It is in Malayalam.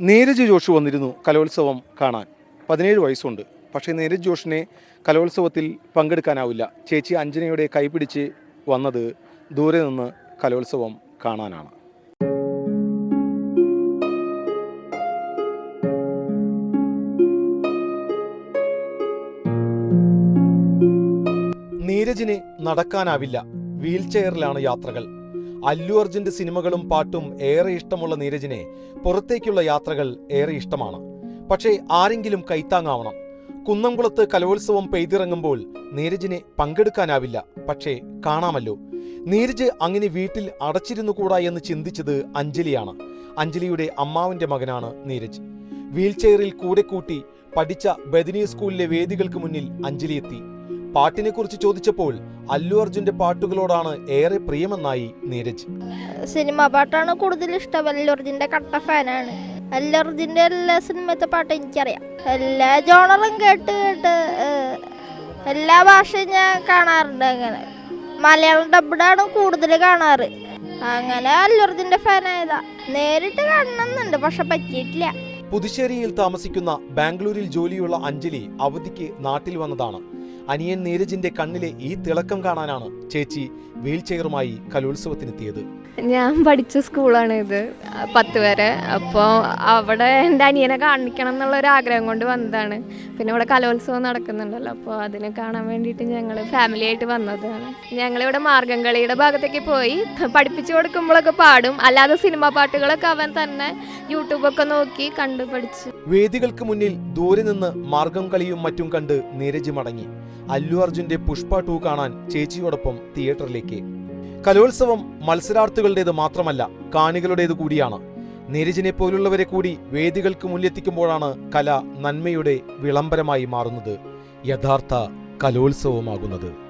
നീരജ് ജോഷു വന്നിരുന്നു കലോത്സവം കാണാൻ. പതിനേഴ് വയസ്സുണ്ട്. പക്ഷേ നീരജ് ജോഷിനെ കലോത്സവത്തിൽ പങ്കെടുക്കാനാവില്ല. ചേച്ചി അഞ്ജനയുടെ കൈപിടിച്ച് വന്നത് ദൂരെ നിന്ന് കലോത്സവം കാണാനാണ്. നീരജിന് നടക്കാനാവില്ല. വീൽ ചെയറിലാണ് യാത്രകൾ. അല്ലു അർജുന്റെ സിനിമകളും പാട്ടും ഏറെ ഇഷ്ടമുള്ള നീരജിനെ പുറത്തേക്കുള്ള യാത്രകൾ ഏറെ ഇഷ്ടമാണ്. പക്ഷേ ആരെങ്കിലും കൈത്താങ്ങാവണം. കുന്നംകുളത്ത് കലോത്സവം പെയ്തിറങ്ങുമ്പോൾ നീരജിനെ പങ്കെടുക്കാനാവില്ല. പക്ഷേ കാണാമല്ലോ. നീരജ് അങ്ങനെ വീട്ടിൽ അടച്ചിരുന്നു കൂടാ എന്ന് ചിന്തിച്ചത് അഞ്ജലിയാണ്. അഞ്ജലിയുടെ അമ്മാവിന്റെ മകനാണ് നീരജ്. വീൽചെയറിൽ കൂടെ കൂട്ടി പഠിച്ച ബദിനി സ്കൂളിലെ വേദികൾക്ക് മുന്നിൽ അഞ്ജലി എത്തി. പാട്ടിനെക്കുറിച്ച് ചോദിച്ചപ്പോൾ അല്ലു അർജുന്റെ പാട്ടുകളോടാണ് ഏറെ പ്രിയമെന്നായി നീരജ്. സിനിമ പാട്ടാണ് കൂടുതൽ ഇഷ്ടം. അല്ലു അർജുന്റെ കട്ട ഫാനാണ്. അല്ലു അർജുന്റെ എല്ലാ സിനിമത്തെ പാട്ടും എനിക്കറിയാം. എല്ലാ ജോണറും കേട്ട് കേട്ട് എല്ലാ ഭാഷയും ഞാൻ കാണാറുണ്ട് അങ്ങനെ. മലയാളം ഡബ്ഡാണ് കൂടുതൽ കാണാറ്. അങ്ങനെ അല്ലർജിന്റെ ഫാനായതാ. നേരിട്ട് കാണണമെന്നുണ്ട് പക്ഷെ പറ്റിയിട്ടില്ല. പുതുശ്ശേരിയിൽ താമസിക്കുന്ന ബാംഗ്ലൂരിൽ ജോലിയുള്ള അഞ്ജലി അവധിക്ക് നാട്ടിൽ വന്നതാണ്. അനിയൻ നീരജിന്റെ കണ്ണിലെ ഈ തിളക്കം കാണാനാണ് ചേച്ചി വീൽചെയറുമായി കലോത്സവത്തിനെത്തിയത്. ഞാൻ പഠിച്ച സ്കൂളാണ് ഇത് പത്ത് വരെ. അപ്പോൾ അവിടെ എന്റെ അനിയനെ കാണിക്കണം എന്നുള്ള ഒരു ആഗ്രഹം കൊണ്ട് വന്നതാണ്. പിന്നെ ഇവിടെ കലോത്സവം നടക്കുന്നുണ്ടല്ലോ അപ്പോൾ അതിനെ കാണാൻ വേണ്ടിയിട്ട് ഞങ്ങൾ ഫാമിലി ആയിട്ട് വന്നതാണ്. ഞങ്ങളിവിടെ മാർഗംകളിയുടെ ഭാഗത്തേക്ക് പോയി പഠിപ്പിച്ചു കൊടുക്കുമ്പോഴൊക്കെ പാടും. അല്ലാതെ സിനിമാ പാട്ടുകളൊക്കെ അവൻ തന്നെ യൂട്യൂബൊക്കെ നോക്കി കണ്ടു പഠിച്ചു വേദികൾക്ക് മുന്നിൽ ദൂരെ നിന്ന് മാർഗം കളിയും മറ്റും കണ്ട് നീരജ് മടങ്ങി. അല്ലു അർജുന്റെ പുഷ്പ ടു കാണാൻ ചേച്ചിയോടൊപ്പം തിയേറ്ററിലേക്ക്. കലോത്സവം മത്സരാർത്ഥികളുടേത് മാത്രമല്ല കാണികളുടേത് കൂടിയാണ്. നീരജിനെ പോലുള്ളവരെ കൂടി വേദികൾക്ക് മുന്നിലെത്തിക്കുമ്പോഴാണ് കല നന്മയുടെ വിളംബരമായി മാറുന്നത്. യഥാർത്ഥ കലോത്സവമാകുന്നത്.